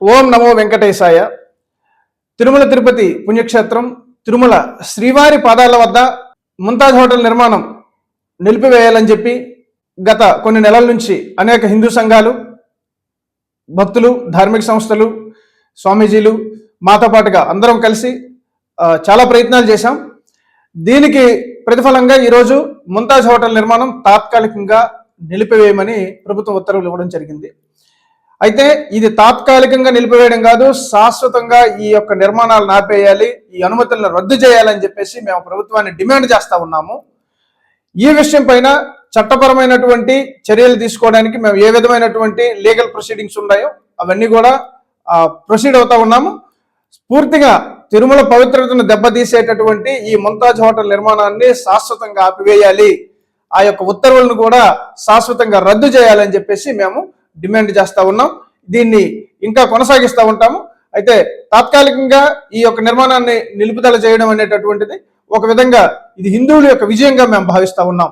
ఓం నమో వెంకటేశాయ. తిరుమల తిరుపతి పుణ్యక్షేత్రం తిరుమల శ్రీవారి పాదాల వద్ద ముంతాజ్ హోటల్ నిర్మాణం నిలిపివేయాలని చెప్పి గత కొన్ని నెలల నుంచి అనేక హిందూ సంఘాలు భక్తులు ధార్మిక సంస్థలు స్వామీజీలు మాతో పాటుగా అందరం కలిసి చాలా ప్రయత్నాలు చేశాం. దీనికి ప్రతిఫలంగా ఈరోజు ముంతాజ్ హోటల్ నిర్మాణం తాత్కాలికంగా నిలిపివేయమని ప్రభుత్వం ఉత్తర్వులు ఇవ్వడం జరిగింది. అయితే ఇది తాత్కాలికంగా నిలిపివేయడం కాదు శాశ్వతంగా ఈ యొక్క నిర్మాణాలు నాపేయాలి ఈ అనుమతులను రద్దు చేయాలని చెప్పేసి మేము ప్రభుత్వాన్ని డిమాండ్ చేస్తా ఉన్నాము. ఈ విషయం పైన చట్టపరమైనటువంటి చర్యలు తీసుకోవడానికి మేము ఏ విధమైనటువంటి లీగల్ ప్రొసీడింగ్స్ ఉన్నాయో అవన్నీ కూడా ప్రొసీడ్ అవుతా ఉన్నాము. పూర్తిగా తిరుమల పవిత్రతను దెబ్బతీసేటటువంటి ఈ ముంతాజ్ హోటల్ నిర్మాణాన్ని శాశ్వతంగా ఆపివేయాలి. ఆ యొక్క ఉత్తర్వులను కూడా శాశ్వతంగా రద్దు చేయాలని చెప్పేసి మేము డిమాండ్ చేస్తూ ఉన్నాం. దీన్ని ఇంకా కొనసాగిస్తూ ఉంటాము. అయితే తాత్కాలికంగా ఈ యొక్క నిర్మాణాన్ని నిలుపుదల చేయడం అనేటటువంటిది ఒక విధంగా ఇది హిందువుల యొక్క విజయంగా మేము భావిస్తూ ఉన్నాం.